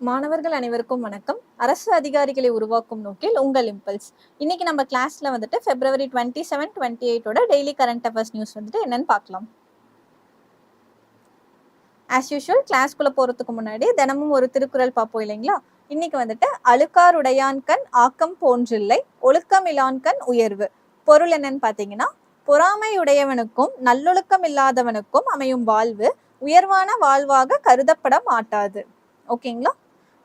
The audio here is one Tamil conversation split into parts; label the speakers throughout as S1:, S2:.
S1: மாணவர்கள் அனைவருக்கும் வணக்கம். அரசு அதிகாரிகளை உருவாக்கும் நோக்கில் உங்கள் இம்பல்ஸ் இன்னைக்கு நம்ம கிளாஸ்ல வந்துட்டு பிப்ரவரி டுவெண்ட்டி செவன் டுவெண்ட்டி எயிட்டோட டெய்லி கரண்ட் அஃபேர்ஸ் நியூஸ் வந்துட்டு என்னன்னு பார்க்கலாம். ஆஸ் யூஷுவல் கிளாஸ்க்குள்ள போறதுக்கு முன்னாடி தினமும் ஒரு திருக்குறள் பார்ப்போம் இல்லைங்களா? இன்னைக்கு வந்துட்டு அழுக்காருடையான்கண் ஆக்கம் போன்றில்லை ஒழுக்கம் இலான்கண் உயர்வு. பொருள் என்னன்னு பார்த்தீங்கன்னா பொறாமை உடையவனுக்கும் நல்லொழுக்கம் இல்லாதவனுக்கும் அமையும் வாழ்வு உயர்வான வாழ்வாக கருதப்பட மாட்டாது. ஓகேங்களா?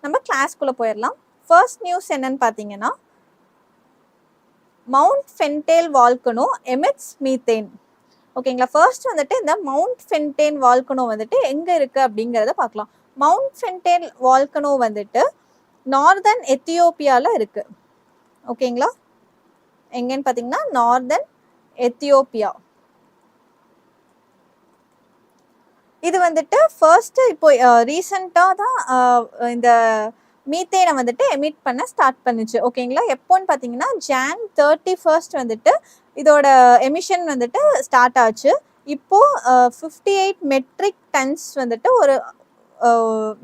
S1: நம்ம கிளாஸ்க்குள்ளே போயிடலாம் ஃபர்ஸ்ட் நியூஸ் என்னன்னு பார்த்தீங்கன்னா mount Fentale volcano emits methane ஓகேங்களா ஃபர்ஸ்ட் வந்துட்டு இந்த மவுண்ட் ஃபென்டேன் வால்கனோ வந்துட்டு எங்கே இருக்குது அப்படிங்கிறத பார்க்கலாம் மவுண்ட் ஃபென்டேன் வால்கனோ வந்துட்டு நார்தன் எத்தியோப்பியாவில் இருக்குது ஓகேங்களா எங்கேன்னு பார்த்தீங்கன்னா நார்தன் எத்தியோப்பியா இது வந்துட்டு ஃபர்ஸ்ட்டு இப்போ ரீசெண்டாக தான் இந்த மீத்தேனை வந்துட்டு எமிட் பண்ண ஸ்டார்ட் பண்ணுச்சு. ஓகேங்களா எப்போன்னு பார்த்தீங்கன்னா ஜான் தேர்ட்டி ஃபர்ஸ்ட் வந்துட்டு இதோட எமிஷன் வந்துட்டு ஸ்டார்ட் ஆச்சு. இப்போது ஃபிஃப்டி எயிட் மெட்ரிக் டன்ஸ் வந்துட்டு ஒரு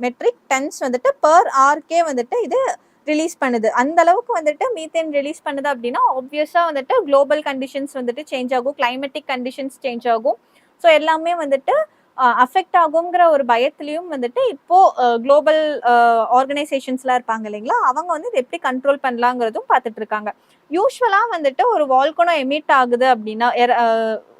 S1: மெட்ரிக் டன்ஸ் வந்துட்டு பர் ஆர்கே வந்துட்டு இது ரிலீஸ் பண்ணுது. அந்த அளவுக்கு வந்துட்டு மீத்தேன் ரிலீஸ் பண்ணுது அப்படின்னா ஆப்வியஸாக வந்துட்டு குளோபல் கண்டிஷன்ஸ் வந்துட்டு சேஞ்ச் ஆகும். கிளைமேட்டிக் கண்டிஷன்ஸ் சேஞ்ச் ஆகும். ஸோ எல்லாமே வந்துட்டு அஃபெக்ட் ஆகுங்கிற ஒரு பயத்துலேயும் வந்துட்டு இப்போ குளோபல் ஆர்கனைசேஷன்ஸ்லாம் இருப்பாங்க இல்லைங்களா? அவங்க வந்து இதை எப்படி கண்ட்ரோல் பண்ணலாங்கிறதும் பார்த்துட்டு இருக்காங்க. யூஸ்வலாக வந்துட்டு ஒரு வால்கனோ எமிட் ஆகுது அப்படின்னா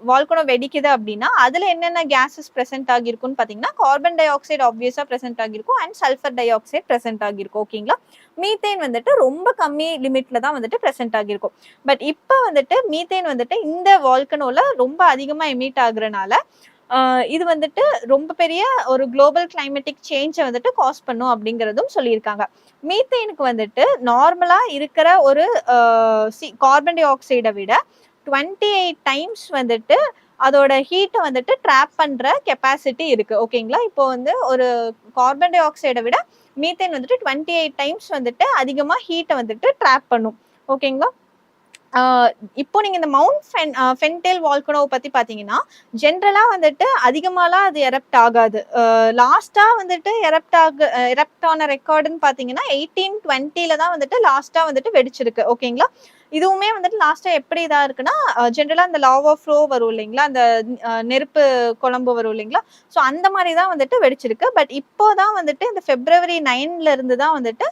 S1: வால்கனோ வெடிக்குது அப்படின்னா அதில் என்னென்ன கேஸஸ் ப்ரெசென்ட் ஆகிருக்கும்னு பார்த்தீங்கன்னா கார்பன் டை ஆக்சைடு ஆப்வியஸாக ப்ரெசென்ட் ஆகிருக்கும் and sulphur dioxide present ஆகிருக்கும் ஓகேங்களா மீத்தேன் வந்துட்டு ரொம்ப கம்மி லிமிட்ல தான் வந்துட்டு ப்ரெசென்ட் ஆகிருக்கும் பட் இப்போ வந்துட்டு மீத்தேன் வந்துட்டு இந்த வால்கனோவில் ரொம்ப அதிகமாக எமிட் ஆகுறனால இது வந்துட்டு ரொம்ப பெரிய ஒரு குளோபல் கிளைமேட்டிக் சேஞ்சை வந்துட்டு காஸ் பண்ணும் அப்படிங்கிறதும் சொல்லியிருக்காங்க. மீத்தேனுக்கு வந்துட்டு நார்மலாக இருக்கிற ஒரு கார்பன் டை ஆக்சைடை விட டுவெண்ட்டி எயிட் டைம்ஸ் வந்துட்டு அதோட ஹீட்டை வந்துட்டு ட்ராப் பண்ணுற கெப்பாசிட்டி இருக்குது ஓகேங்களா இப்போ வந்து ஒரு கார்பன் டை ஆக்சைடை விட மீத்தேன் வந்துட்டு டுவெண்ட்டி எயிட் டைம்ஸ் வந்துட்டு அதிகமாக ஹீட்டை வந்துட்டு ட்ராப் பண்ணும். ஓகேங்களா இப்போ நீங்க இந்த மவுண்ட் ஃபென் ஃபென்டேல் வால்கனோவை பத்தி பாத்தீங்கன்னா ஜென்ரலாக வந்துட்டு அதிகமாலாம் அது எரப்ட் ஆகாது. லாஸ்ட்டாக வந்துட்டு எரப்ட் ஆக எரப்ட் ஆன ரெக்கார்டுன்னு பாத்தீங்கன்னா எயிட்டீன் டுவெண்ட்டில தான் வந்துட்டு லாஸ்ட்டாக வந்துட்டு வெடிச்சிருக்கு. ஓகேங்களா இதுவுமே வந்துட்டு லாஸ்டா எப்படி இதா இருக்குன்னா ஜென்ரலா அந்த லாவா ஃப்ளோ வரும் இல்லைங்களா? அந்த நெருப்பு குழம்பு வரும் இல்லைங்களா? ஸோ அந்த மாதிரி தான் வந்துட்டு வெடிச்சிருக்கு. பட் இப்போ தான் வந்துட்டு இந்த பிப்ரவரி நைன்ல இருந்து தான் வந்துட்டு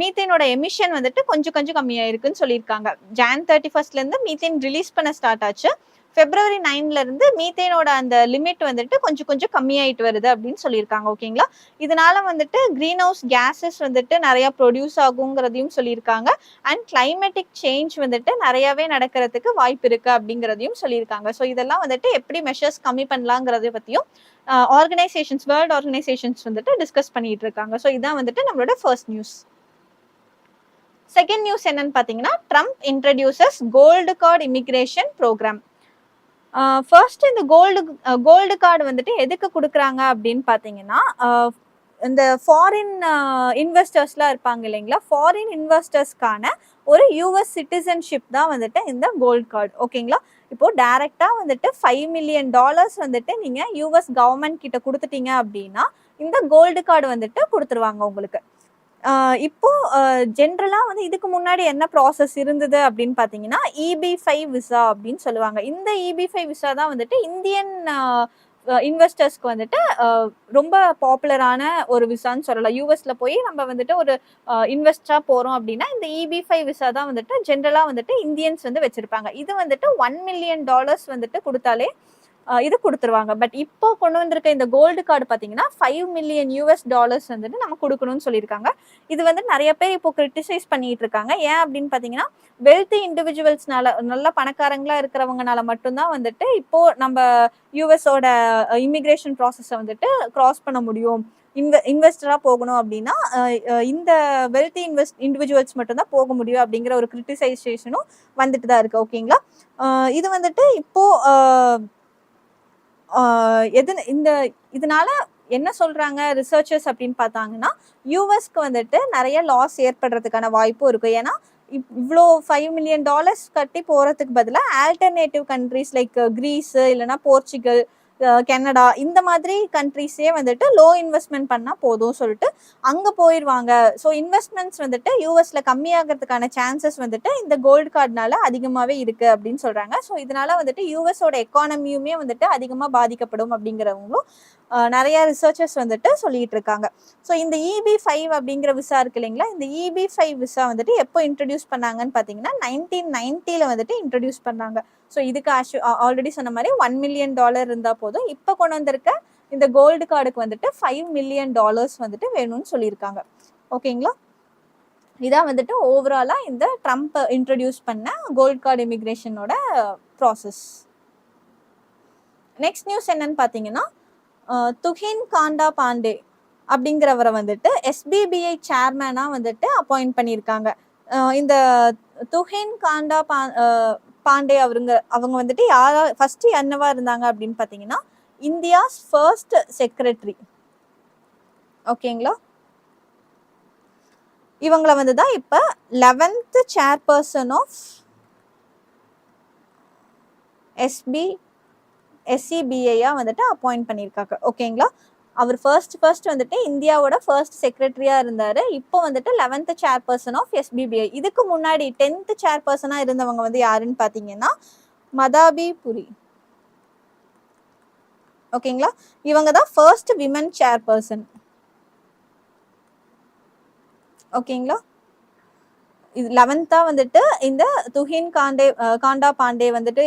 S1: மீத்தேனோட எமிஷன் வந்துட்டு கொஞ்சம் கொஞ்சம் கம்மியாயிருக்குன்னு சொல்லியிருக்காங்க. ஜான் தேர்ட்டி ஃபர்ஸ்ட்ல இருந்து மீத்தேன் ரிலீஸ் பண்ண ஸ்டார்ட் ஆச்சு. பிப்ரவரி நைன்ல இருந்து மீத்தேனோட அந்த லிமிட் வந்துட்டு கொஞ்சம் கொஞ்சம் கம்மியாயிட்டு வருது அப்படின்னு சொல்லியிருக்காங்க ஓகேங்களா இதனால வந்துட்டு கிரீன் ஹவுஸ் கேஸஸ் வந்துட்டு நிறைய ப்ரொடியூஸ் ஆகுங்கிறதையும் சொல்லியிருக்காங்க. அண்ட் கிளைமேட்டிக் சேஞ்ச் வந்துட்டு நிறையவே நடக்கிறதுக்கு வாய்ப்பு இருக்கு அப்படிங்கிறதையும் சொல்லியிருக்காங்க. ஸோ இதெல்லாம் வந்துட்டு எப்படி மெஷர்ஸ் கம்மி பண்ணலாங்கிறத பத்தியும் ஆர்கனைசேஷன்ஸ் வேர்ல்ட் ஆர்கனைசேஷன்ஸ் வந்துட்டு டிஸ்கஸ் பண்ணிட்டு இருக்காங்க. ஸோ இதான் வந்துட்டு நம்மளோட ஃபர்ஸ்ட் நியூஸ் செகண்ட் நியூஸ் என்னன்னு பார்த்தீங்கன்னா Trump introduces gold card immigration programme first இந்த கோல்டு கோல்டு கார்டு வந்துட்டு எதுக்கு கொடுக்குறாங்க அப்படின்னு பார்த்தீங்கன்னா இந்த ஃபாரின் இன்வெஸ்டர்ஸ்லாம் இருப்பாங்க இல்லைங்களா? ஃபாரின் இன்வெஸ்டர்ஸ்க்கான ஒரு யூஎஸ் சிட்டிசன்ஷிப் தான் வந்துட்டு இந்த கோல்டு கார்டு ஓகேங்களா இப்போது டைரெக்டாக வந்துட்டு ஃபைவ் மில்லியன் டாலர்ஸ் வந்துட்டு நீங்கள் யூஎஸ் கவர்மெண்ட் கிட்ட கொடுத்துட்டீங்க அப்படின்னா இந்த கோல்டு கார்டு வந்துட்டு கொடுத்துருவாங்க உங்களுக்கு. இப்போ ஜென்ரலாக வந்து இதுக்கு முன்னாடி என்ன ப்ராசஸ் இருந்தது அப்படின்னு பார்த்தீங்கன்னா இபி ஃபைவ் விசா அப்படின்னு சொல்லுவாங்க. இந்த இபி ஃபைவ் விசா தான் வந்துட்டு இந்தியன் இன்வெஸ்டர்ஸ்க்கு வந்துட்டு ரொம்ப பாப்புலரான ஒரு விசான்னு சொல்லலாம். யூஎஸ்ல போய் நம்ம வந்துட்டு ஒரு இன்வெஸ்டரா போறோம் அப்படின்னா இந்த இபி ஃபைவ் விசா தான் வந்துட்டு ஜென்ரலா வந்துட்டு இந்தியன்ஸ் வந்து வச்சிருப்பாங்க. இது வந்துட்டு ஒன் மில்லியன் டாலர்ஸ் வந்துட்டு கொடுத்தாலே இது கொடுத்துருவாங்க. பட் இப்போ கொண்டு வந்திருக்க இந்த கோல்டு கார்டு பார்த்தீங்கன்னா ஃபைவ் மில்லியன் யூஎஸ் டாலர்ஸ் வந்துட்டு நம்ம கொடுக்கணும்னு சொல்லியிருக்காங்க. இது வந்து நிறைய பேர் இப்போ கிரிட்டிசைஸ் பண்ணிட்டு இருக்காங்க. ஏன் அப்படின்னு பார்த்தீங்கன்னா வெல்த்தி இண்டிவிஜுவல்ஸ்னால நல்ல பணக்காரங்களா இருக்கிறவங்கனால மட்டும்தான் வந்துட்டு இப்போ நம்ம யூஎஸோட இமிக்ரேஷன் ப்ராசஸை வந்துட்டு கிராஸ் பண்ண முடியும். இன்வெ இன்வெஸ்டராக போகணும் அப்படின்னா இந்த வெல்த்தி இன்வெஸ்ட் இண்டிவிஜுவல்ஸ் மட்டும்தான் போக முடியும் அப்படிங்கிற ஒரு கிரிட்டிசைசேஷனும் வந்துட்டு தான் இருக்குது ஓகேங்களா இது வந்துட்டு இப்போது எது இந்த இதனால என்ன சொல்றாங்க ரிசர்ச்சர்ஸ் அப்படின்னு பார்த்தாங்கன்னா யூஎஸ்க்கு வந்துட்டு நிறைய லாஸ் ஏற்படுறதுக்கான வாய்ப்பும் இருக்கு. ஏன்னா இவ்வளோ ஃபைவ் மில்லியன் டாலர்ஸ் கட்டி போறதுக்கு பதிலாக ஆல்டர்னேட்டிவ் கண்ட்ரீஸ் லைக் கிரீஸ் இல்லைன்னா போர்ச்சுகல் கனடா இந்த மாதிரி கண்ட்ரிஸே வந்துட்டு லோ இன்வெஸ்ட்மெண்ட் பண்ணால் போதும் சொல்லிட்டு அங்கே போயிடுவாங்க ஸோ இன்வெஸ்ட்மெண்ட்ஸ் வந்துட்டு யூஎஸில் கம்மியாகிறதுக்கான சான்சஸ் வந்துட்டு இந்த கோல்டு கார்டுனால அதிகமாகவே இருக்குது அப்படின்னு சொல்கிறாங்க ஸோ இதனால் வந்துட்டு யூஎஸோட எக்கானமியுமே வந்துட்டு அதிகமாக பாதிக்கப்படும் அப்படிங்கிறவங்களும் நிறைய ரிசர்ச்சர்ஸ் வந்துட்டு சொல்லிட்டு இருக்காங்க. ஸோ இந்த இபி ஃபைவ் அப்படிங்கிற விசா இருக்கு இல்லைங்களா? இந்த இபி ஃபைவ் விசா வந்துட்டு எப்போ இன்ட்ரடியூஸ் பண்ணாங்கன்னு பார்த்தீங்கன்னா நைன்டீன் நைன்ட்டியில் வந்துட்டு இன்ட்ரடியூஸ் பண்ணாங்க. ஸோ இதுக்கு ஆல்ரெடி சொன்ன மாதிரி ஒன் மில்லியன் டாலர் இருந்தால் போதும். இப்போ கொண்டு வந்திருக்க இந்த கோல்டு கார்டுக்கு வந்துட்டு ஃபைவ் மில்லியன் டாலர்ஸ் வந்துட்டு வேணும்னு சொல்லியிருக்காங்க. ஓகேங்களா இதான் வந்துட்டு ஓவராலாக இந்த ட்ரம்ப் இன்ட்ரடியூஸ் பண்ண கோல்டு கார்டு இமிக்ரேஷனோட ப்ராசஸ் நெக்ஸ்ட் நியூஸ் என்னன்னு பார்த்தீங்கன்னா துஹின் காண்டா பாண்டே அப்படிங்கிறவரை வந்துட்டு எஸ்பிபிஐ சேர்மேனாக வந்துட்டு அப்பாயிண்ட் பண்ணியிருக்காங்க. இந்த துஹின் காண்டா பா பாண்டே அவருங்க அவங்க வந்துட்டு யாரா ஃபர்ஸ்ட் என்னவா இருந்தாங்க அப்படின்னு பார்த்தீங்கன்னா இந்தியாஸ் ஃபர்ஸ்ட் செக்ரட்டரி ஓகேங்களா இவங்களை வந்து தான் இப்போ லெவன்த் சேர்பர்சன் ஆஃப் எஸ்பி எஸ்சிபிஐயா வந்துட்டு அப்பாயிண்ட் பண்ணியிருக்காங்க. ஓகேங்களா அவர் ஃபர்ஸ்ட் ஃபர்ஸ்ட் வந்துட்டு இந்தியாவோட ஃபர்ஸ்ட் செக்ரட்டரியா இருந்தார். இப்போ வந்துட்டு லெவன்த் சேர்பர்சன் ஆஃப் எஸ்பிபிஐ இதுக்கு முன்னாடி டென்த் சேர்பர்சனா இருந்தவங்க வந்து யாருன்னு பார்த்தீங்கன்னா மதாபி புரி. ஓகேங்களா இவங்க தான் ஃபர்ஸ்ட் விமன் சேர்பர்சன் ஓகேங்களா இது லெவன்த்தா வந்துட்டு இந்த துஹின் காண்டே காண்டா பாண்டே வந்துட்டு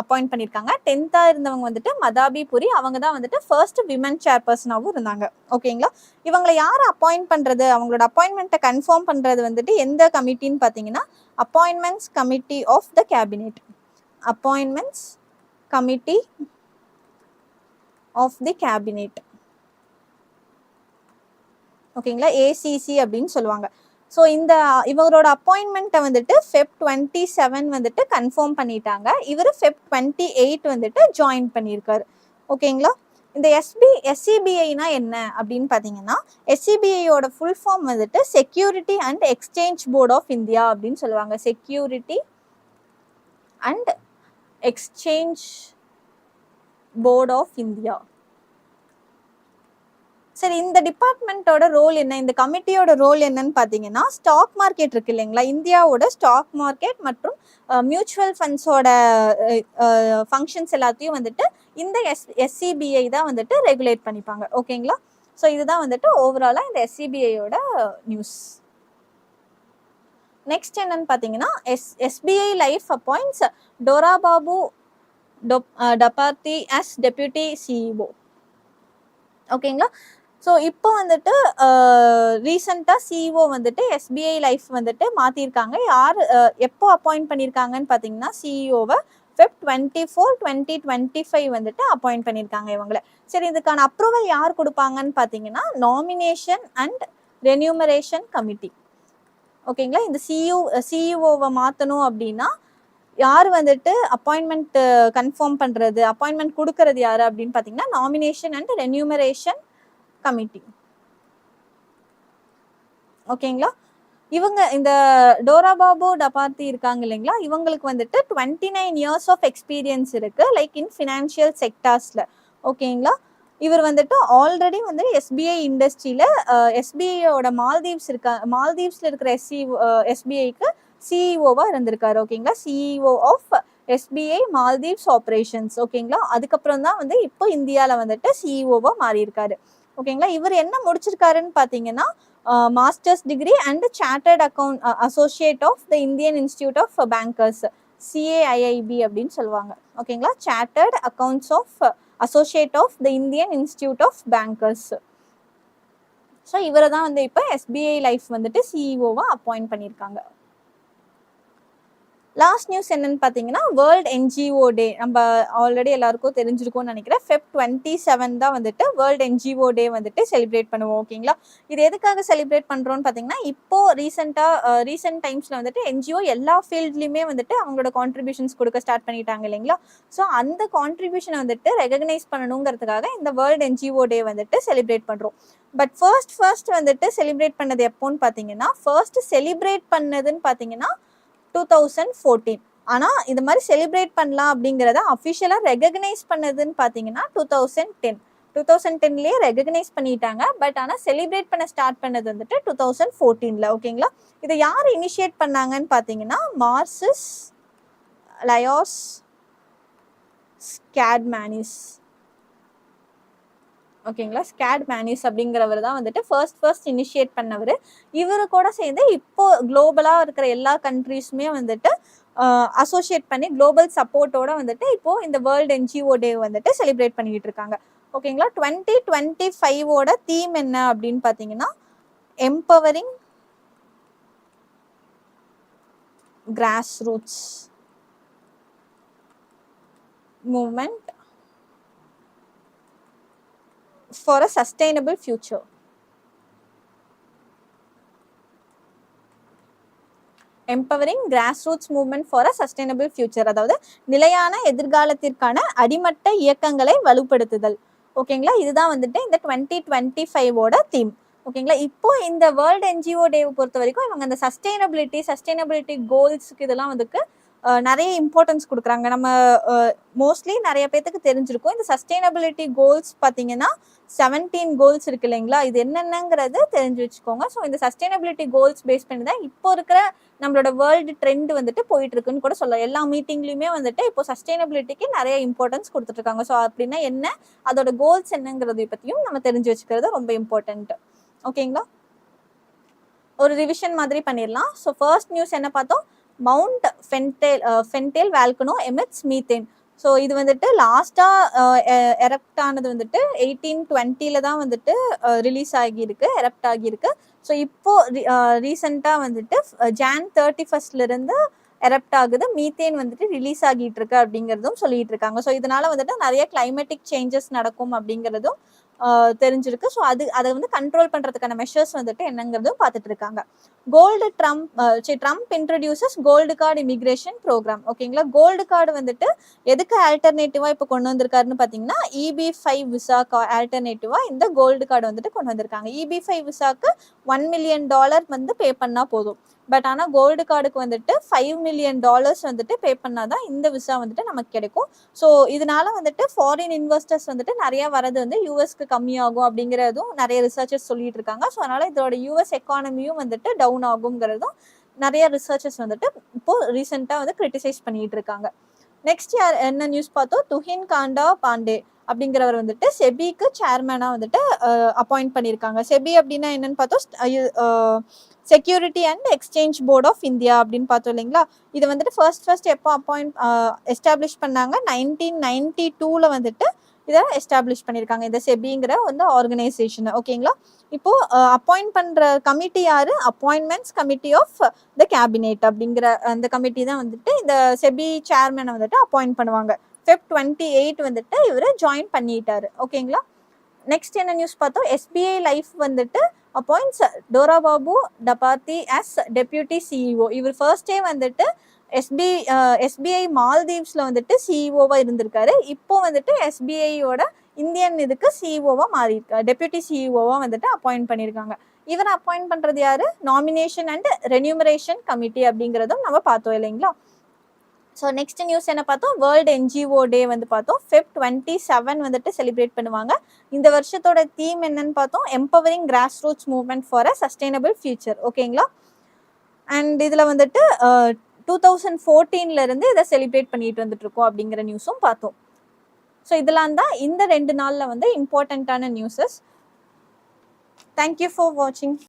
S1: அப்பாயிண்ட் பண்ணியிருக்காங்க டென்த்தா இருந்தவங்க வந்துட்டு மதாபி புரி அவங்க தான் வந்துட்டு ஃபர்ஸ்ட் விமன் சேர்பர்சனாகவும் இருந்தாங்க. ஓகேங்களா இவங்களை யார் அப்பாயிண்ட் பண்ணுறது அவங்களோட அப்பாயின்மெண்ட்டை கன்ஃபார்ம் பண்ணுறது வந்துட்டு எந்த கமிட்டின்னு பார்த்தீங்கன்னா appointments committee of the cabinet appointments committee of the cabinet ஓகேங்களா ஏசிசி அப்படின்னு சொல்லுவாங்க. ஸோ இந்த இவரோட அப்பாயின்மெண்ட்டை வந்துட்டு ஃபெப் டுவெண்ட்டி செவன் வந்துட்டு கன்ஃபார்ம் பண்ணிட்டாங்க. இவர் ஃபெப் டுவெண்ட்டி எயிட் வந்துட்டு ஜாயின் பண்ணியிருக்காரு. ஓகேங்களா இந்த எஸ்பி எஸ்சிபிஐனா என்ன அப்படின்னு பார்த்தீங்கன்னா எஸ்சிபிஐயோட ஃபுல் ஃபார்ம் வந்துட்டு security and exchange board of India அப்படின்னு சொல்லுவாங்க. Security and exchange board of India சரி இந்த டிபார்ட்மெண்ட்டோட ரோல் என்ன? இந்த கமிட்டியோட ரோல் என்னன்னு பார்த்தீங்கன்னா ஸ்டாக் மார்க்கெட் இருக்கு இல்லைங்களா? இந்தியாவோட ஸ்டாக் மார்க்கெட் மற்றும் மியூச்சுவல் ஃபண்ட்ஸோட ஃபங்க்ஷன்ஸ் எல்லாத்தையும் வந்துட்டு இந்த எஸ் எஸ்சிபிஐ தான் வந்துட்டு ரெகுலேட் பண்ணிப்பாங்க. ஓகேங்களா? ஸோ இதுதான் வந்துட்டு ஓவராலாக இந்த எஸ்சிபிஐயோட நியூஸ். நெக்ஸ்ட் என்னன்னு பார்த்தீங்கன்னா S SBI life appoints Dora Babu Dabarthi as deputy CEO ஓகேங்களா? ஸோ இப்போ வந்துட்டு ரீசெண்டாக சிஇஓ வந்துட்டு எஸ்பிஐ லைஃப் வந்துட்டு மாற்றிருக்காங்க யார் எப்போ அப்பாயிண்ட் பண்ணியிருக்காங்கன்னு பார்த்தீங்கன்னா சிஇஓவை Feb twenty four twenty twenty five வந்துட்டு அப்பாயிண்ட் பண்ணியிருக்காங்க இவங்களை. சரி இதுக்கான அப்ரூவல் யார் கொடுப்பாங்கன்னு பார்த்தீங்கன்னா நாமினேஷன் அண்ட் ரெனியூமரேஷன் கமிட்டி ஓகேங்களா? இந்த சிஇஓ சிஇஓவை மாற்றணும் அப்படின்னா யார் வந்துட்டு அப்பாயின்மெண்ட் கன்ஃபார்ம் பண்ணுறது அப்பாயின்மெண்ட் கொடுக்கறது யார் அப்படின்னு பார்த்தீங்கன்னா நாமினேஷன் அண்ட் ரெனியூமரேஷன் கமிட்டி ஓகேங்களா இவங்க இந்த டோரா பாபு டபார்த்தி இருக்காங்க இல்லைங்களா? இவங்களுக்கு வந்துட்டு twenty nine years of experience இருக்கு லைக் இன் ஃபினான்ஷியல் செக்டார்ஸ்ல ஓகேங்களா இவர் வந்துட்டு ஆல்ரெடி வந்து எஸ்பிஐ இண்டஸ்ட்ரியில எஸ்பிஐயோட மால்தீவ்ஸ் இருக்கா மால்தீவ்ஸ்ல இருக்கிற எஸ்சி எஸ்பிஐக்கு சிஇஓவா இருந்திருக்காரு. ஓகேங்களா CEO of SBI Maldives operations ஓகேங்களா அதுக்கப்புறம் தான் வந்து இப்போ இந்தியாவில் வந்துட்டு சிஇஓவா மாறியிருக்காரு. ஓகேங்களா? இவர் என்ன முடிச்சிருக்காருன்னு பார்த்தீங்கன்னா masters degree and chartered account associate of the Indian institute of bankers CAIIB அப்படின்னு சொல்லுவாங்க. ஓகேங்களா? Chartered accounts of associate of the Indian institute of bankers so இவரை தான் வந்து இப்போ எஸ்பிஐ லைஃப் வந்துட்டு சிஇஓவாக அப்பாயிண்ட் பண்ணியிருக்காங்க லாஸ்ட் நியூஸ் என்னன்னு பார்த்தீங்கன்னா வேர்ல்ட் என்ஜிஓ டே நம்ம ஆல்ரெடி எல்லாருக்கும் தெரிஞ்சிருக்கும்னு நினைக்கிறேன். ஃபெப் டுவெண்ட்டி செவன் தான் வந்துட்டு வேர்ல்ட் என்ஜிஓ டே வந்துட்டு செலிப்ரேட் பண்ணுவோம் ஓகேங்களா இது எதுக்காக செலிப்ரேட் பண்ணுறோன்னு பார்த்தீங்கன்னா இப்போ ரீசெண்டாக ரீசெண்ட் டைம்ஸில் வந்துட்டு என்ஜிஓ எல்லா ஃபீல்ட்லேயுமே வந்துட்டு அவங்களோட கான்ட்ரிபியூஷன்ஸ் கொடுக்க ஸ்டார்ட் பண்ணிட்டாங்க இல்லைங்களா? ஸோ அந்த கான்ட்ரிபியூஷனை வந்துட்டு ரெகக்னைஸ் பண்ணணுங்கிறதுக்காக இந்த வேர்ல்ட் என்ஜிஓ டே வந்துட்டு செலிப்ரேட் பண்ணுறோம் பட் ஃபர்ஸ்ட் ஃபர்ஸ்ட் வந்துட்டு செலிப்ரேட் பண்ணது எப்போன்னு பார்த்தீங்கன்னா ஃபர்ஸ்ட் செலிப்ரேட் பண்ணதுன்னு பார்த்தீங்கன்னா டூ தௌசண்ட் ஃபோர்டீன் ஆனால் இந்த மாதிரி செலிப்ரேட் பண்ணலாம் அப்படிங்கிறத அஃபிஷியலாக ரெகக்னைஸ் பண்ணதுன்னு பார்த்தீங்கன்னா two thousand ten two thousand டென்லேயே recognise பண்ணிட்டாங்க. பட் ஆனால் செலிப்ரேட் பண்ண ஸ்டார்ட் பண்ணது வந்துட்டு டூ தௌசண்ட் ஃபோர்டீனில் ஓகேங்களா இதை யார் இனிஷியேட் பண்ணாங்கன்னு பார்த்தீங்கன்னா மார்சிஸ் லயோஸ் ஸ்கேட்மேனிஸ் ஓகேங்களா? ஸ்கேட் மேனிஸ் அப்படிங்கிறவர் தான் வந்துட்டு ஃபர்ஸ்ட் ஃபர்ஸ்ட் இனிஷியேட் பண்ணவர். இவரு கூட சேர்ந்து இப்போ குளோபலாக இருக்கிற எல்லா கண்ட்ரீஸுமே வந்துட்டு அசோசியேட் பண்ணி குளோபல் சப்போர்ட்டோட வந்துட்டு இப்போ இந்த வேர்ல்டு என்ஜிஓ டே வந்துட்டு செலிப்ரேட் பண்ணிக்கிட்டு இருக்காங்க. ஓகேங்களா? டுவெண்ட்டி டுவெண்ட்டி ஃபைவோட தீம் என்ன அப்படின்னு பார்த்தீங்கன்னா empowering grass roots moment for a sustainable future. Empowering grass roots movement for a sustainable future அதாவது நிலையான எதிர்காலத்திற்கான அடிமட்ட இயக்கங்களை வலுப்படுத்துதல். ஓகேங்களா இதுதான் வந்துட்டு இந்த டுவெண்ட்டி டுவெண்ட்டி ஃபைவோட தீம் ஓகேங்களா இப்போ இந்த வேர்ல்டு என்ஜிஓ டேவை பொறுத்த வரைக்கும் இவங்க அந்த சஸ்டைனபிலிட்டி சஸ்டைனபிலிட்டி கோல்ஸுக்கு இதெல்லாம் வந்துட்டு நிறைய இம்பார்ட்டன்ஸ் கொடுக்குறாங்க. நம்ம மோஸ்ட்லி நிறைய பேர்த்துக்கு தெரிஞ்சிருக்கும். இந்த சஸ்டைனபிலிட்டி கோல்ஸ் பார்த்தீங்கன்னா செவன்டீன் கோல்ஸ் இருக்கு இல்லைங்களா? இது என்னென்னங்கிறது தெரிஞ்சு வச்சுக்கோங்க. ஸோ இந்த சஸ்டைனபிலிட்டி கோல்ஸ் பேஸ் பண்ணி தான் இப்போ இருக்கிற நம்மளோட வேர்ல்டு ட்ரெண்ட் வந்துட்டு போயிட்டு இருக்குன்னு கூட சொல்லலாம். எல்லா மீட்டிங்லையுமே வந்துட்டு இப்போ சஸ்டைனபிலிட்டிக்கு நிறைய இம்பார்ட்டன்ஸ் கொடுத்துட்டு இருக்காங்க ஸோ அப்படின்னா என்ன? அதோட கோல்ஸ் என்னங்கிறதை பற்றியும் நம்ம தெரிஞ்சு வச்சுக்கிறது ரொம்ப இம்பார்ட்டன்ட் ஓகேங்களா ஒரு ரிவிஷன் மாதிரி பண்ணிடலாம். ஸோ ஃபர்ஸ்ட் நியூஸ் என்ன பார்த்தோம்? Mount Fentale Fentale volcano emits methane. So இது வந்துட்டு லாஸ்ட்டாக எரப்ட் ஆனது வந்துட்டு எயிட்டீன் டுவெண்ட்டியில் தான் வந்துட்டு ரிலீஸ் ஆகியிருக்கு எரப்ட் ஆகியிருக்கு. ஸோ இப்போது ரீசெண்டாக வந்துட்டு ஜான் தேர்ட்டி ஃபஸ்ட்லேருந்து எரப்ட் ஆகுது. மீத்தேன் வந்துட்டு ரிலீஸ் ஆகிட்டு இருக்கு அப்படிங்கிறதும் சொல்லிட்டு இருக்காங்க. ஸோ இதனால வந்துட்டு நிறைய கிளைமேட்டிக் சேஞ்சஸ் நடக்கும் அப்படிங்கிறதும் தெரிஞ்சிருக்கு. ஸோ அது அதை வந்து கண்ட்ரோல் பண்ணுறதுக்கான மெஷர்ஸ் வந்துட்டு என்னங்கிறதும் பார்த்துட்டு இருக்காங்க கோல்டு ட்ரம்ப் சரி Trump introduces gold card immigration program ஓகேங்களா கோல்டு கார்டு வந்துட்டு எதுக்கு ஆல்டர்னேட்டிவாக இப்போ கொண்டு வந்திருக்காருன்னு பார்த்தீங்கன்னா இபி ஃபைவ் விசா ஆல்டர்னேட்டிவாக இந்த கோல்டு கார்டு வந்துட்டு கொண்டு வந்திருக்காங்க. இபி ஃபைவ் விசாக்கு ஒன் மில்லியன் டாலர் வந்து பே பண்ணால் போதும். பட் ஆனால் கோல்டு கார்டுக்கு வந்துட்டு ஃபைவ் மில்லியன் டாலர்ஸ் வந்துட்டு பே பண்ணால் தான் இந்த விசா வந்துட்டு நமக்கு கிடைக்கும். ஸோ இதனால வந்துட்டு ஃபாரின் இன்வெஸ்டர்ஸ் வந்துட்டு நிறைய வரது வந்து யூஎஸ்க்கு கம்மியாகும் அப்படிங்கிறதும் நிறைய ரிசர்ச்சர்ஸ் சொல்லிட்டு இருக்காங்க. ஸோ அதனால இதோட யூஎஸ் எக்கானமியும் வந்துட்டு டவுன் ஆகுங்கிறதும் நிறைய ரிசர்ச்சர்ஸ் வந்துட்டு இப்போ ரீசெண்டாக வந்து கிரிட்டிசைஸ் பண்ணிட்டு இருக்காங்க. நெக்ஸ்ட் யார் என்ன நியூஸ் பார்த்தோம்? துஹின் காண்டா பாண்டே அப்படிங்கிறவர் வந்துட்டு செபிக்கு சேர்மேனாக வந்துட்டு அப்பாயிண்ட் பண்ணியிருக்காங்க. செபி அப்படின்னா என்னன்னு பார்த்தோம் security and exchange board of India அப்படின்னு பார்த்தோம் இல்லைங்களா? இது வந்துட்டு ஃபர்ஸ்ட் ஃபர்ஸ்ட் எப்போ அப்பாயிண்ட் எஸ்டாப்ளிஷ் பண்ணாங்க? நைன்டீன் நைன்டி டூவில் வந்துட்டு இதை எஸ்டாப்ளிஷ் பண்ணியிருக்காங்க. இந்த செபிங்கிற வந்து ஆர்கனைசேஷனை ஓகேங்களா? இப்போ அப்பாயிண்ட் பண்ணுற கமிட்டி யார்? Appointments committee of the cabinet அப்படிங்கிற அந்த கமிட்டி தான் வந்துட்டு இந்த செபி சேர்மனை வந்துட்டு அப்பாயிண்ட் பண்ணுவாங்க. ஃபெப் டுவெண்ட்டி எயிட் வந்துட்டு இவர் ஜாயின் பண்ணிட்டாரு. ஓகேங்களா நெக்ஸ்ட் என்ன நியூஸ் பார்த்தோம்? எஸ்பிஐ லைஃப் வந்துட்டு appoints Dora Babu Dabathi as deputy CEO இவர் ஃபர்ஸ்டே வந்துட்டு எஸ்பி எஸ்பிஐ மால்தீவ்ஸில் வந்துட்டு சிஇஓவாக இருந்திருக்காரு. இப்போ வந்துட்டு எஸ்பிஐயோட இந்தியன் இதுக்கு சிஇஓவாக மாறியிருக்காரு டெப்யூட்டி சிஇஓவாக வந்துட்டு அப்பாயிண்ட் பண்ணியிருக்காங்க. இவரை அப்பாயிண்ட் பண்ணுறது யாரு? நாமினேஷன் அண்ட் ரெனியூமரேஷன் கமிட்டி அப்படிங்கிறதும் நம்ம பார்த்தோம் இல்லைங்களா? ஸோ நெக்ஸ்ட் நியூஸ் என்ன பார்த்தோம்? வேர்ல்டு என்ஜிஓ டே வந்து பார்த்தோம். ஃபெப் டுவெண்ட்டி செவன் வந்துட்டு செலிப்ரேட் பண்ணுவாங்க. இந்த வருஷத்தோட தீம் என்னன்னு பார்த்தோம். Empowering grass roots movement for a sustainable future ஓகேங்களா அண்ட் இதில் வந்துட்டு டூ தௌசண்ட் ஃபோர்டீன்லேருந்து இதை செலிப்ரேட் பண்ணிட்டு வந்துட்டு இருக்கோம் அப்படிங்கிற நியூஸும் பார்த்தோம். ஸோ இதெல்லாம் தான் இந்த ரெண்டு நாளில் வந்து இம்பார்ட்டண்ட்டான நியூஸஸ் தேங்க்யூ ஃபார் வாட்சிங்